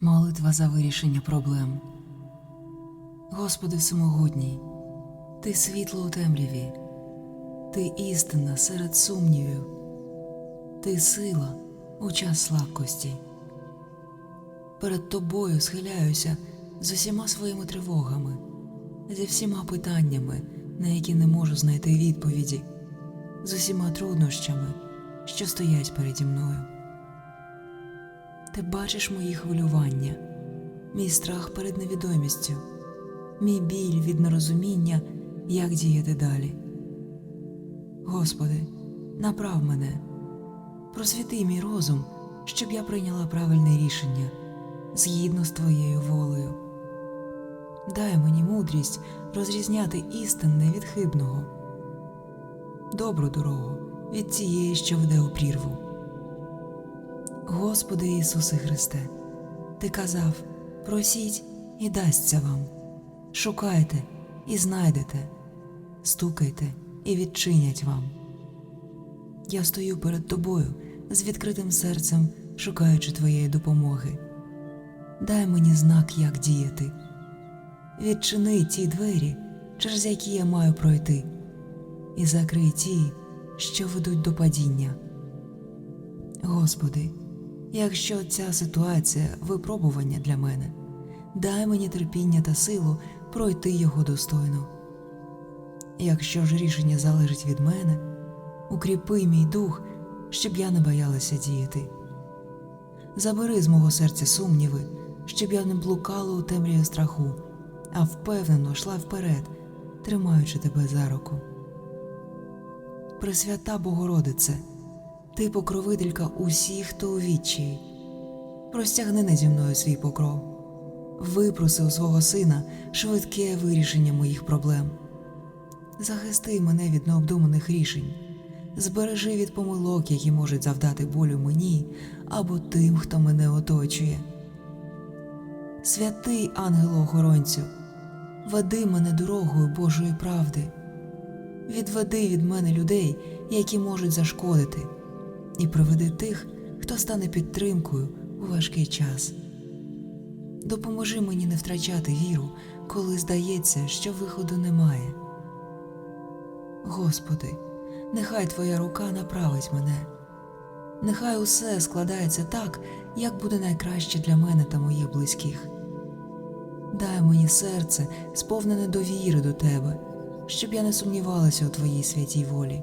Молитва за вирішення проблем. Господи Всемогутній, Ти світло у темряві, Ти істина серед сумнівів, Ти сила у час слабкості. Перед Тобою схиляюся з усіма своїми тривогами, зі всіма питаннями, на які не можу знайти відповіді, з усіма труднощами, що стоять переді мною. Ти бачиш мої хвилювання, мій страх перед невідомістю, мій біль від нерозуміння, як діяти далі. Господи, направ мене, просвіти мій розум, щоб я прийняла правильне рішення згідно з Твоєю волею. Дай мені мудрість розрізняти істинне від хибного, добру дорогу від тієї, що веде у прірву. Господи Ісусе Христе, Ти казав: просіть і дасться вам, шукайте і знайдете, стукайте і відчинять вам. Я стою перед Тобою з відкритим серцем, шукаючи Твоєї допомоги. Дай мені знак, як діяти. Відчини ті двері, через які я маю пройти, і закрий ті, що ведуть до падіння. Господи, якщо ця ситуація випробування для мене, дай мені терпіння та силу пройти його достойно. Якщо ж рішення залежить від мене, укріпи мій дух, щоб я не боялася діяти. Забери з мого серця сумніви, щоб я не блукала у темряві страху, а впевнено йшла вперед, тримаючи тебе за руку. Пресвята Богородице, ти покровителька усіх, хто у відчаї. Простягни наді мною свій покров, випроси у свого сина швидке вирішення моїх проблем. Захисти мене від необдуманих рішень, збережи від помилок, які можуть завдати болю мені або тим, хто мене оточує. Святий ангело-охоронцю, веди мене дорогою Божої правди, відведи від мене людей, які можуть зашкодити, і приведи тих, хто стане підтримкою у важкий час. Допоможи мені не втрачати віру, коли здається, що виходу немає. Господи, нехай Твоя рука направить мене, нехай усе складається так, як буде найкраще для мене та моїх близьких. Дай мені серце, сповнене довіри до Тебе, щоб я не сумнівалася у Твоїй святій волі.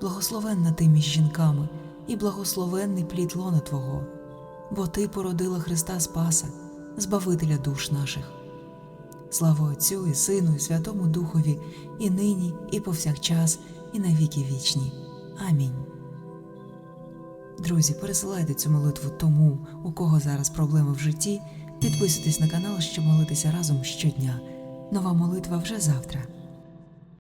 благословенна ти між жінками, і благословенний плід лона Твого, бо Ти породила Христа Спаса, Збавителя душ наших. Слава Отцю і Сину, і Святому Духові, і нині, і повсякчас, і на віки вічні. Амінь. Друзі, пересилайте цю молитву тому, у кого зараз проблеми в житті. Підписуйтесь на канал, щоб молитися разом щодня. Нова молитва вже завтра.